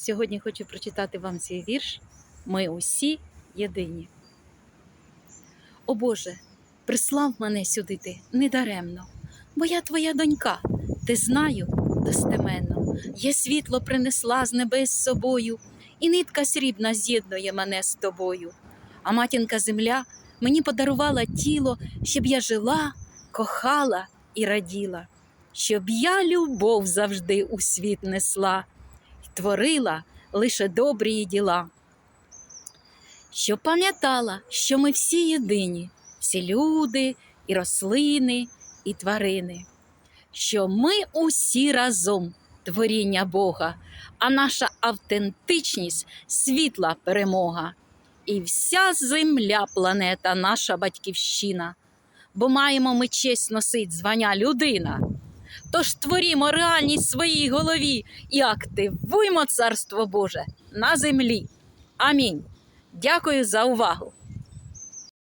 Сьогодні хочу прочитати вам цей вірш. Ми усі єдині. О Боже, прислав мене сюди ти недаремно, бо я твоя донька, ти знаю достеменно. Я світло принесла з небес з собою, і нитка срібна з'єднує мене з тобою. А матінка земля мені подарувала тіло, щоб я жила, кохала і раділа, щоб я любов завжди у світ несла творила лише добрі діла. Щоб пам'ятала, що ми всі єдині, всі люди, і рослини, і тварини, що ми усі разом творіння Бога, а наша автентичність світла перемога. І вся земля, планета, наша батьківщина, бо маємо ми честь носить звання людина. Тож творімо реальність своїй голові і активуймо Царство Боже на землі. Амінь. Дякую за увагу.